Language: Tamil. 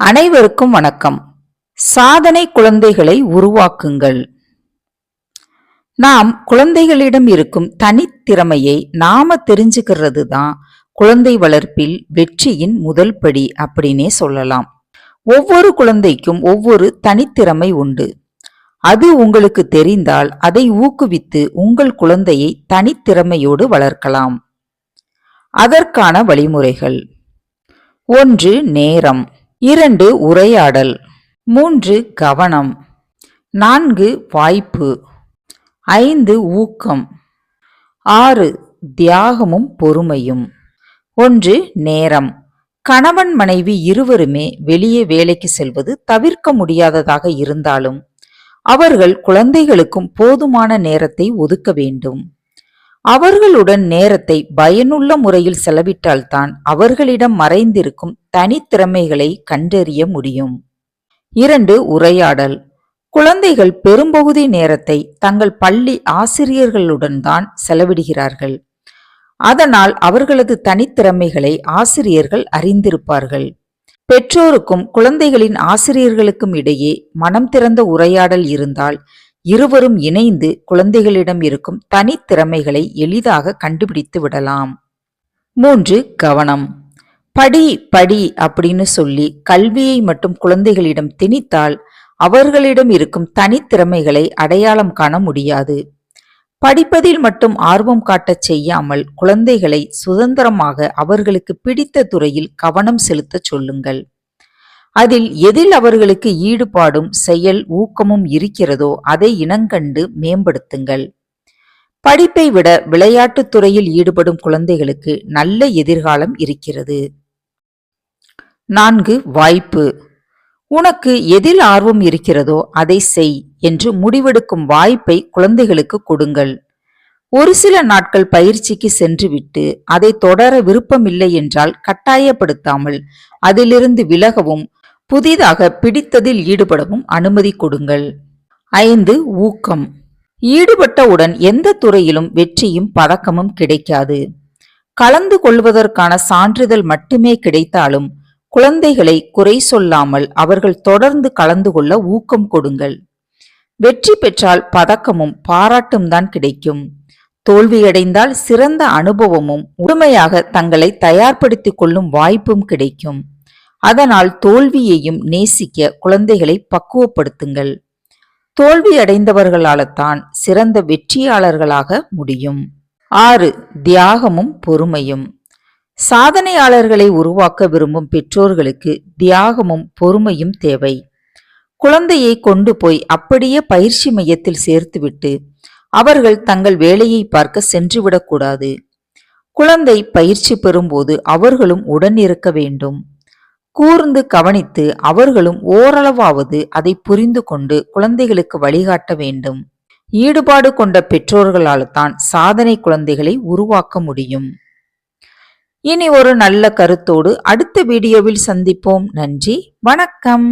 அனைவருக்கும் வணக்கம். சாதனை குழந்தைகளை உருவாக்குங்கள். நாம் குழந்தைகளிடம் இருக்கும் தனித்திறமையை நாம தெரிஞ்சுக்கிறது தான் குழந்தை வளர்ப்பில் வெற்றியின் முதல் படி அப்படின்னே சொல்லலாம். ஒவ்வொரு குழந்தைக்கும் ஒவ்வொரு தனித்திறமை உண்டு. அது உங்களுக்கு தெரிந்தால் அதை ஊக்குவித்து உங்கள் குழந்தையை தனித்திறமையோடு வளர்க்கலாம். அதற்கான வழிமுறைகள். ஒன்று நேரம். இரண்டு உரையாடல். மூன்று கவனம். நான்கு வாய்ப்பு. ஐந்து ஊக்கம். ஆறு தியாகமும் பொறுமையும். ஒன்று நேரம். கணவன் மனைவி இருவருமே வெளியே வேலைக்கு செல்வது தவிர்க்க முடியாததாக இருந்தாலும் அவர்கள் குழந்தைகளுக்கும் போதுமான நேரத்தை ஒதுக்க வேண்டும். அவர்களுடன் நேரத்தை பயனுள்ள முறையில் செலவிட்டால்தான் அவர்களிடம் மறைந்திருக்கும் தனித்திறமைகளை கண்டறிய முடியும். இரண்டு உரையாடல். குழந்தைகள் பெரும்பகுதி நேரத்தை தங்கள் பள்ளி ஆசிரியர்களுடன் தான் செலவிடுகிறார்கள். அதனால் அவர்களது தனித்திறமைகளை ஆசிரியர்கள் அறிந்திருப்பார்கள். பெற்றோருக்கும் குழந்தைகளின் ஆசிரியர்களுக்கும் இடையே மனம் திறந்த உரையாடல் இருந்தால் இருவரும் இணைந்து குழந்தைகளிடம் இருக்கும் தனித்திறமைகளை எளிதாக கண்டுபிடித்து விடலாம். மூன்று கவனம். படி படி அப்படின்னு சொல்லி கல்வியை மட்டும் குழந்தைகளிடம் திணித்தால் அவர்களிடம் இருக்கும் தனித்திறமைகளை அடையாளம் காண முடியாது. படிப்பதில் மட்டும் ஆர்வம் காட்டச் செய்யாமல் குழந்தைகளை சுதந்திரமாக அவர்களுக்கு பிடித்த துறையில் கவனம் செலுத்தச் சொல்லுங்கள். அதில் எதில் அவர்களுக்கு ஈடுபாடும் செயல் ஊக்கமும் இருக்கிறதோ அதை இனங்கண்டு மேம்படுத்துங்கள். படிப்பை விட விளையாட்டுத் துறையில் ஈடுபடும் குழந்தைகளுக்கு நல்ல எதிர்காலம் இருக்கிறது. நான்கு வாய்ப்பு. உனக்கு எதில் ஆர்வம் இருக்கிறதோ அதை செய் என்று முடிவெடுக்கும் வாய்ப்பை குழந்தைகளுக்கு கொடுங்கள். ஒரு சில நாட்கள் பயிற்சிக்கு சென்றுவிட்டு அதை தொடர விருப்பமில்லை என்றால் கட்டாயப்படுத்தாமல் அதிலிருந்து விலகவும் புதிதாக பிடித்ததில் ஈடுபடவும் அனுமதி கொடுங்கள். ஐந்து ஊக்கம். ஈடுபட்டவுடன் எந்த துறையிலும் வெற்றியும் பதக்கமும் கிடைக்காது. கலந்து கொள்வதற்கான சான்றிதழ் மட்டுமே கிடைத்தாலும் குழந்தைகளை குறை சொல்லாமல் அவர்கள் தொடர்ந்து கலந்து கொள்ள ஊக்கம் கொடுங்கள். வெற்றி பெற்றால் பதக்கமும் பாராட்டும் தான் கிடைக்கும். தோல்வியடைந்தால் சிறந்த அனுபவமும் முழுமையாக தங்களை தயார்படுத்திக் கொள்ளும் வாய்ப்பும் கிடைக்கும். அதனால் தோல்வியையும் நேசிக்க குழந்தைகளை பக்குவப்படுத்துங்கள். தோல்வி அடைந்தவர்களால்தான் சிறந்த வெற்றியாளர்களாக முடியும். ஆறு தியாகமும் பொறுமையும். சாதனையாளர்களை உருவாக்க விரும்பும் பெற்றோர்களுக்கு தியாகமும் பொறுமையும் தேவை. குழந்தையை கொண்டு போய் அப்படியே பயிற்சி மையத்தில் சேர்த்துவிட்டு அவர்கள் தங்கள் வேலையை பார்க்க சென்றுவிடக்கூடாது. குழந்தை பயிற்சி பெறும்போது அவர்களும் உடன் இருக்க வேண்டும். கூர்ந்து கவனித்து அவர்களும் ஓரளவாவது அதை புரிந்து கொண்டு குழந்தைகளுக்கு வழிகாட்ட வேண்டும். ஈடுபாடு கொண்ட பெற்றோர்களால் தான் சாதனை குழந்தைகளை உருவாக்க முடியும். இனி ஒரு நல்ல கருத்தோடு அடுத்த வீடியோவில் சந்திப்போம். நன்றி. வணக்கம்.